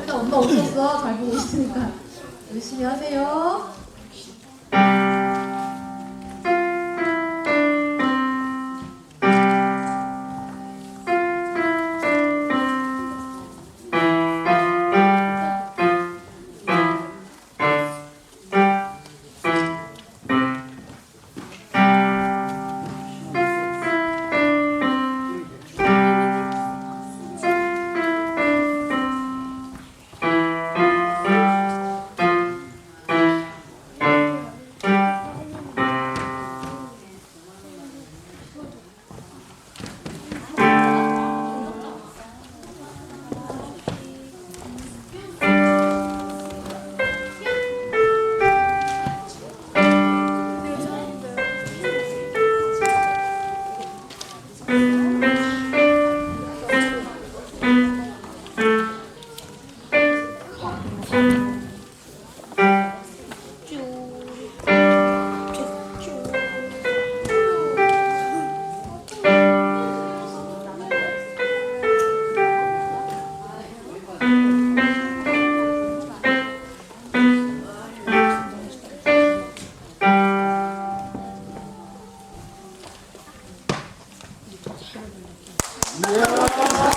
일단 엄마 오셨어. 잘 보고 있으니까. 열심히 하세요. Yeah.